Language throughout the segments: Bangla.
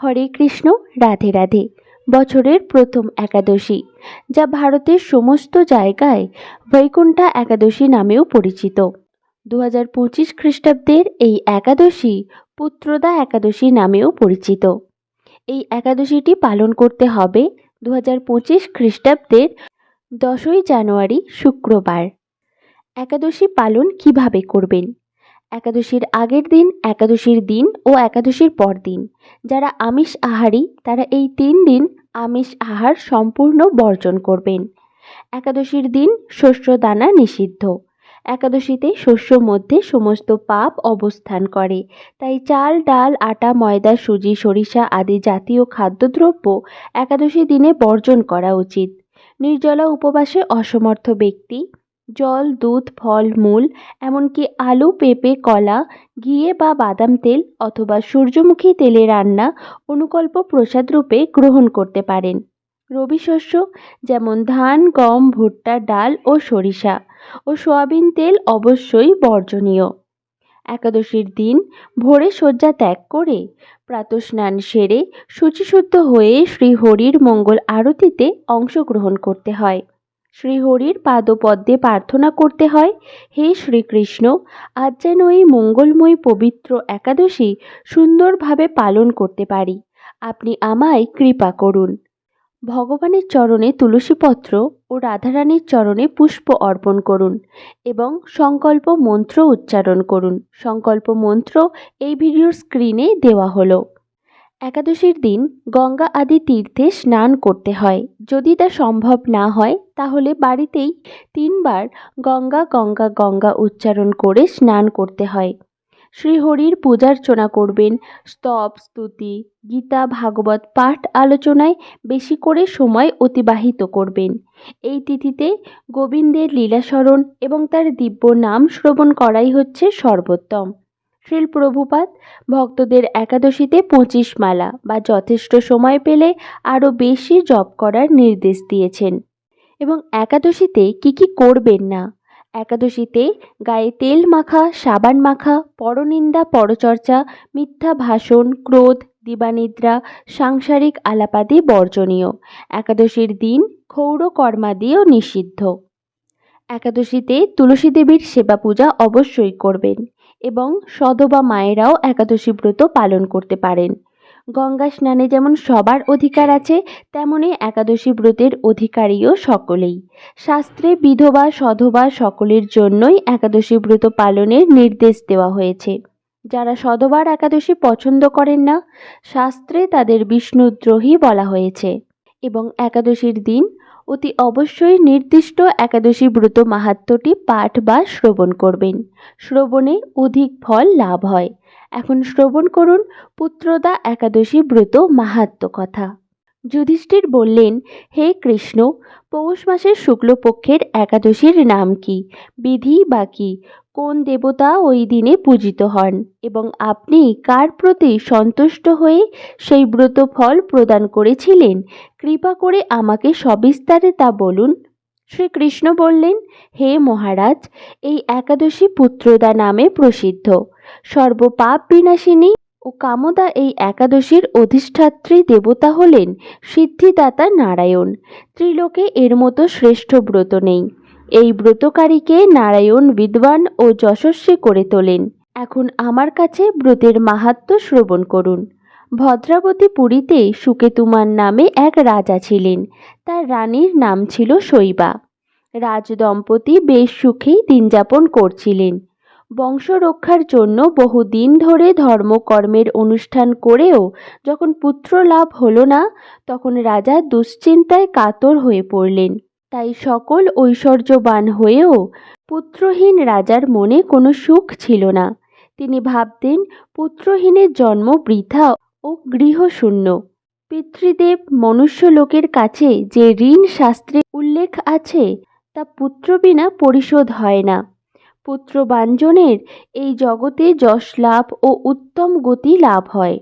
হরে কৃষ্ণ, রাধে রাধে। বছরের প্রথম একাদশী, যা ভারতের সমস্ত জায়গায় বৈকুণ্ঠা একাদশী নামেও পরিচিত। দু হাজার পঁচিশ খ্রিস্টাব্দের এই একাদশী পুত্রদা একাদশী নামেও পরিচিত। এই একাদশীটি পালন করতে হবে দু হাজার পঁচিশ খ্রিস্টাব্দের দশই জানুয়ারি শুক্রবার। একাদশী পালন কীভাবে করবেন? একাদশীর আগের দিন, একাদশীর দিন ও একাদশীর পর দিন। যারা আমিষ আহারী, তারা এই তিন দিন আমিষ আহার সম্পূর্ণ বর্জন করবেন। একাদশীর দিন শস্য দানা নিষিদ্ধ। একাদশীতে শস্য মধ্যে সমস্ত পাপ অবস্থান করে। তাই চাল, ডাল, আটা, ময়দা, সুজি, সরিষা আদি জাতীয় খাদ্যদ্রব্য একাদশী দিনে বর্জন করা উচিত। নির্জলা উপবাসে অসমর্থ ব্যক্তি জল, দুধ, ফল, মূল, এমনকি আলু, পেঁপে, কলা, ঘিয়ে বা বাদাম তেল অথবা সূর্যমুখী তেলে রান্না অনুকল্প প্রসাদ রূপে গ্রহণ করতে পারেন। রবি শস্য যেমন ধান, গম, ভুট্টা, ডাল ও সরিষা ও সয়াবিন তেল অবশ্যই বর্জনীয়। একাদশীর দিন ভোরে শয্যা ত্যাগ করে প্রাতস্নান সেরে শুচিশুদ্ধ হয়ে শ্রীহরির মঙ্গল আরতিতে অংশগ্রহণ করতে হয়। শ্রীহরির পাদপদ্মে প্রার্থনা করতে হয়, হে শ্রীকৃষ্ণ, আজ যেন এই মঙ্গলময়ী পবিত্র একাদশী সুন্দরভাবে পালন করতে পারি। আপনি আমায় কৃপা করুন। ভগবানের চরণে তুলসীপত্র ও রাধারানীর চরণে পুষ্প অর্পণ করুন এবং সংকল্প মন্ত্র উচ্চারণ করুন। সংকল্প মন্ত্র এই ভিডিওর স্ক্রিনে দেওয়া হলো। একাদশীর দিন গঙ্গা আদি তীর্থে স্নান করতে হয়। যদি তা সম্ভব না হয়, তাহলে বাড়িতেই তিনবার গঙ্গা গঙ্গা গঙ্গা উচ্চারণ করে স্নান করতে হয়। শ্রীহরির পূজার্চনা করবেন। স্তব, স্তুতি, গীতা, ভাগবত পাঠ আলোচনায় বেশি করে সময় অতিবাহিত করবেন। এই তিথিতে গোবিন্দের লীলাস্মরণ এবং তার দিব্য নাম শ্রবণ করাই হচ্ছে সর্বোত্তম। শ্রীল প্রভুপাত ভক্তদের একাদশীতে পঁচিশ মালা বা যথেষ্ট সময় পেলে আরও বেশি জপ করার নির্দেশ দিয়েছেন। এবং একাদশীতে কি কি করবেন না? একাদশীতে গায়ে তেল মাখা, সাবান মাখা, পরনিন্দা, পরচর্চা, মিথ্যা ভাষণ, ক্রোধ, দিবানিদ্রা, সাংসারিক আলাপাদি বর্জনীয়। একাদশীর দিন ক্ষৌর কর্মাদিও নিষিদ্ধ। একাদশীতে তুলসী দেবীর সেবা পূজা অবশ্যই করবেন। এবং সধবা মায়েরাও একাদশী ব্রত পালন করতে পারেন। গঙ্গা স্নানে যেমন সবার অধিকার আছে, তেমনি একাদশী ব্রতের অধিকারীও সকলেই। শাস্ত্রে বিধবা, সধবা সকলের জন্যই একাদশী ব্রত পালনের নির্দেশ দেওয়া হয়েছে। যারা সধবার একাদশী পছন্দ করেন না, শাস্ত্রে তাদের বিষ্ণুদ্রোহী বলা হয়েছে। এবং একাদশীর দিন অতি অবশ্যই নির্দিষ্ট একাদশী ব্রত মাহাত্মটি পাঠ বা শ্রবণ করবেন। শ্রবণে অধিক ফল লাভ হয়। এখন শ্রবণ করুন পুত্রদা একাদশী ব্রত মাহাত্ম কথা। যুধিষ্ঠির বললেন, হে কৃষ্ণ, পৌষ মাসের শুক্লপক্ষের একাদশীর নাম কি? বিধি বা কি? কোন দেবতা ওই দিনে পূজিত হন এবং আপনি কার প্রতি সন্তুষ্ট হয়ে সেই ব্রত ফল প্রদান করেছিলেন? কৃপা করে আমাকে সবিস্তারে তা বলুন। শ্রীকৃষ্ণ বললেন, হে মহারাজ, এই একাদশী পুত্রদা নামে প্রসিদ্ধ। সর্বপাপ বিনাশিনী ও কামদা এই একাদশীর অধিষ্ঠাত্রী দেবতা হলেন সিদ্ধিদাতা নারায়ণ। ত্রিলোকে এর মতো শ্রেষ্ঠ ব্রত নেই। এই ব্রতকারীকে নারায়ণ বিদ্বান ও যশস্বী করে তোলেন। এখন আমার কাছে ব্রতের মাহাত্ম্য শ্রবণ করুন। ভদ্রাবতী পুরীতে সুকেতুমার নামে এক রাজা ছিলেন। তার রানীর নাম ছিল শৈবা। রাজদম্পতি বেশ সুখেই দিনযাপন করছিলেন। বংশ রক্ষার জন্য বহু দিন ধরে ধর্মকর্মের অনুষ্ঠান করেও যখন পুত্র লাভ হল না, তখন রাজা দুশ্চিন্তায় কাতর হয়ে পড়লেন। তাই সকল ঐশ্বর্যবান হয়েও পুত্রহীন রাজার মনে কোনো সুখ ছিল না। তিনি ভাবতেন, পুত্রহীনের জন্ম বৃথা ও গৃহশূন্য। পিতৃদেব মনুষ্য লোকের কাছে যে ঋণ শাস্ত্রে উল্লেখ আছে, তা পুত্র বিনা পরিশোধ হয় না। পুত্রবাঞ্জনের এই জগতে যশ লাভ ও উত্তম গতি লাভ হয়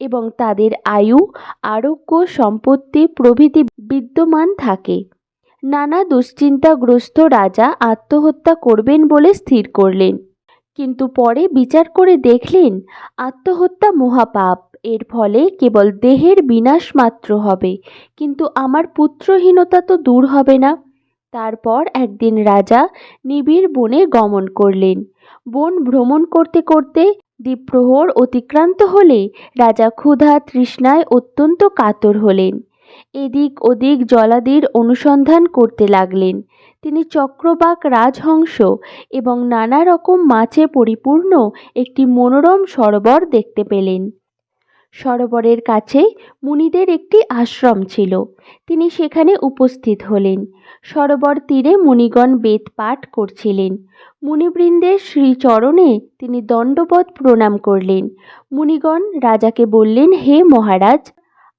এবং তাদের আয়ু, আরোগ্য, সম্পত্তি প্রভৃতি বিদ্যমান থাকে। নানা দুশ্চিন্তাগ্রস্ত রাজা আত্মহত্যা করবেন বলে স্থির করলেন। কিন্তু পরে বিচার করে দেখলেন, আত্মহত্যা মহাপাপ। এর ফলে কেবল দেহের বিনাশ মাত্র হবে। কিন্তু আমার পুত্রহীনতা তো দূর হবে না। তারপর একদিন রাজা নিবিড় বনে গমন করলেন। বন ভ্রমণ করতে করতে দ্বীপ্রহর অতিক্রান্ত হলে রাজা ক্ষুধা তৃষ্ণায় অত্যন্ত কাতর হলেন। এদিক ওদিক জলাদির অনুসন্ধান করতে লাগলেন। তিনি চক্রবাক রাজহংস এবং নানা রকম মাছে পরিপূর্ণ একটি মনোরম সরোবর দেখতে পেলেন। সরোবরের কাছে মুনিদের একটি আশ্রম ছিল। তিনি সেখানে উপস্থিত হলেন। সরোবর তীরে মুনিগণ বেদ পাঠ করছিলেন। মুনিবৃন্দের শ্রীচরণে তিনি দণ্ডবত প্রণাম করলেন। মুনিগণ রাজাকে বললেন, হে মহারাজ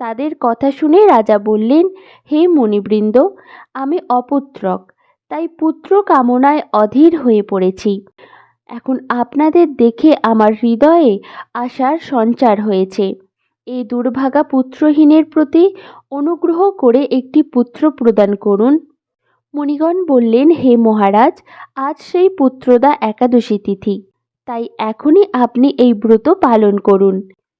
তাদের কথা শুনে রাজা বললেন, হে মণিবৃন্দ, আমি অপুত্রক, তাই পুত্র কামনায় অধীর হয়ে পড়েছি। এখন আপনাদের দেখে আমার হৃদয়ে আশার সঞ্চার হয়েছে। এই দুর্ভাগা পুত্রহীনের প্রতি অনুগ্রহ করে একটি পুত্র প্রদান করুন। মুনিগণ বললেন, হে মহারাজ, আজ সেই পুত্রদা একাদশী তিথি, তাই এখনই আপনি এই ব্রত পালন করুন।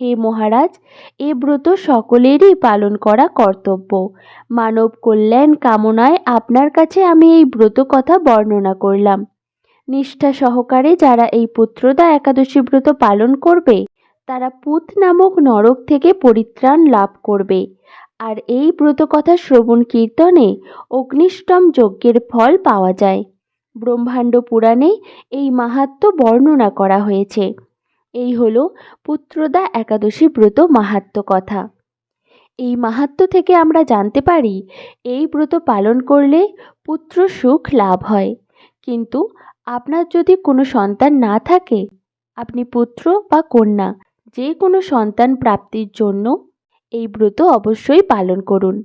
হে মহারাজ, এ ব্রত সকলেরই পালন করা কর্তব্য। মানব কল্যাণ কামনায় আপনার কাছে আমি এই ব্রত কথা বর্ণনা করলাম। নিষ্ঠা সহকারে যারা এই পুত্রদা একাদশী ব্রত পালন করবে, তারা পুত নামক নরক থেকে পরিত্রাণ লাভ করবে। আর এই ব্রত কথা শ্রবণ কীর্তনে অগ্নিষ্টম যজ্ঞের ফল পাওয়া যায়। ব্রহ্মাণ্ড পুরাণে এই মাহাত্ম বর্ণনা করা হয়েছে। এই হলো পুত্রদা একাদশী ব্রত মাহাত্ম কথা। এই মাহাত্ম থেকে আমরা জানতে পারি, এই ব্রত পালন করলে পুত্র সুখ লাভ হয়। কিন্তু আপনার যদি কোনো সন্তান না থাকে, আপনি পুত্র বা কন্যা যে কোনো সন্তান প্রাপ্তির জন্য এই ব্রত অবশ্যই পালন করুন।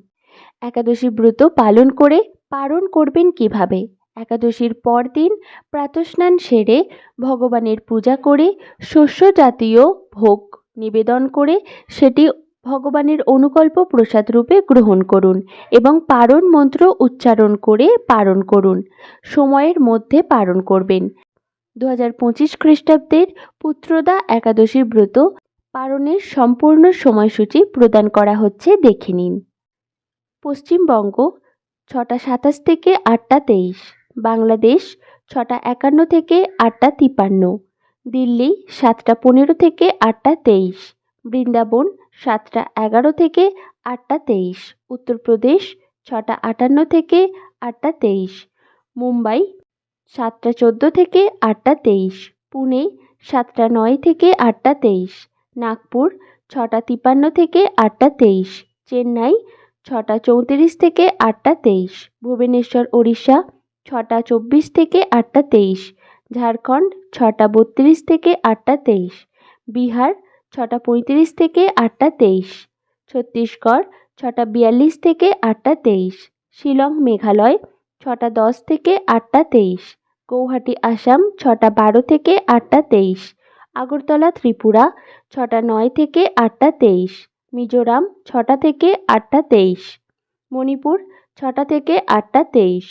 একাদশী ব্রত পালন করে পালন করবেন কীভাবে? একাদশীর পরদিন প্রাতস্নান সেরে ভগবানের পূজা করে শস্য জাতীয় ভোগ নিবেদন করে সেটি ভগবানের অনুকল্প প্রসাদ রূপে গ্রহণ করুন এবং পারণ মন্ত্র উচ্চারণ করে পারণ করুন। সময়ের মধ্যে পারণ করবেন। দু হাজার পঁচিশ খ্রিস্টাব্দের পুত্রদা একাদশী ব্রত পারণের সম্পূর্ণ সময়সূচি প্রদান করা হচ্ছে দেখে নিন। পশ্চিমবঙ্গ, ছটা সাতাশ থেকে আটটা তেইশ। বাংলাদেশ, ছটা একান্ন থেকে আটটা তিপান্ন দিল্লি, সাতটা পনেরো থেকে আটটা তেইশ। বৃন্দাবন, সাতটা এগারো থেকে আটটা তেইশ। উত্তরপ্রদেশ, ছটা আটান্ন থেকে আটটা তেইশ। মুম্বাই, সাতটা চোদ্দ থেকে আটটা তেইশ। পুনে, সাতটা নয় থেকে আটটা তেইশ। নাগপুর, ছটা তিপান্ন থেকে আটটা তেইশ। চেন্নাই, ছটা চৌত্রিশ থেকে আটটা তেইশ। ভুবনেশ্বর, ওড়িশা ছটা চব্বিশ থেকে আটটা তেইশ। ঝাড়খণ্ড, ছটা বত্রিশ থেকে আটটা তেইশ। বিহার, ছটা পঁয়ত্রিশ থেকে আটটা তেইশ। ছত্তিশগড়, ছটা বিয়াল্লিশ থেকে আটটা তেইশ। শিলং, মেঘালয়, ছটা দশ থেকে আটটা তেইশ। গৌহাটি, আসাম, ছটা বারো থেকে আটটা তেইশ। আগরতলা, ত্রিপুরা, ছটা নয় থেকে আটটা তেইশ। মিজোরাম, ছটা থেকে আটটা তেইশ। মণিপুর, ছটা থেকে আটটা তেইশ।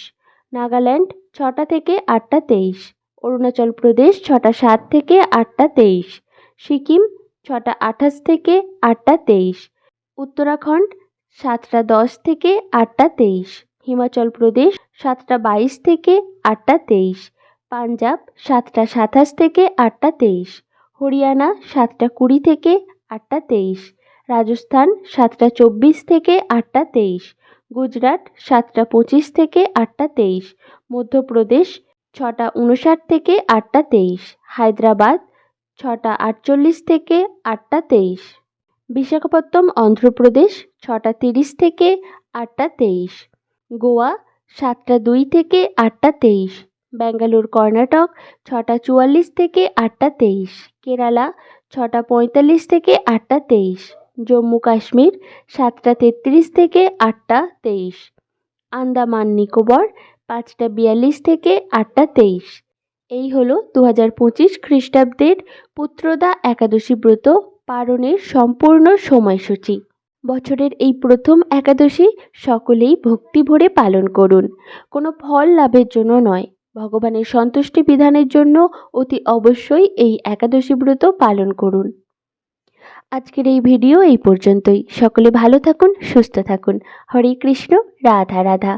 নাগাল্যান্ড, ছটা থেকে আটটা তেইশ। অরুণাচল প্রদেশ, ছটা সাত থেকে আটটা তেইশ। সিকিম, ছটা আঠাশ থেকে আটটা তেইশ। উত্তরাখণ্ড, সাতটা দশ থেকে আটটা তেইশ। হিমাচল প্রদেশ, সাতটা বাইশ থেকে আটটা তেইশ। পাঞ্জাব, সাতটা সাতাশ থেকে আটটা তেইশ। হরিয়ানা, সাতটা কুড়ি থেকে আটটা তেইশ। রাজস্থান, সাতটা চব্বিশ থেকে আটটা তেইশ। গুজরাট সাতটা পঁচিশ থেকে আটটা তেইশ, মধ্যপ্রদেশ ছটা উনষাট থেকে আটটা তেইশ, হায়দ্রাবাদ ছটা আটচল্লিশ থেকে আটটা তেইশ বিশাখাপত্তম অন্ধ্রপ্রদেশ ছটা তিরিশ থেকে আটটা তেইশ, গোয়া সাতটা দুই থেকে আটটা তেইশ, ব্যাঙ্গালোর কর্ণাটক ছটা চুয়াল্লিশ থেকে আটটা তেইশ, কেরালা ছটা পঁয়তাল্লিশ থেকে আটটা তেইশ। জম্মু কাশ্মীর, সাতটা তেত্রিশ থেকে আটটা তেইশ। আন্দামান, নিকোবর, পাঁচটা বিয়াল্লিশ থেকে আটটা তেইশ। এই হলো দু হাজার পঁচিশ খ্রিস্টাব্দের পুত্রদা একাদশী ব্রত পালনের সম্পূর্ণ সময়সূচি। বছরের এই প্রথম একাদশী সকলেই ভক্তি ভরে পালন করুন। কোনো ফল লাভের জন্য নয়। ভগবানের সন্তুষ্টি বিধানের জন্য অতি অবশ্যই এই একাদশী ব্রত পালন করুন। আজকের এই ভিডিও এই পর্যন্তই। সকলে ভালো থাকুন সুস্থ থাকুন। হরে কৃষ্ণ রাধা রাধা।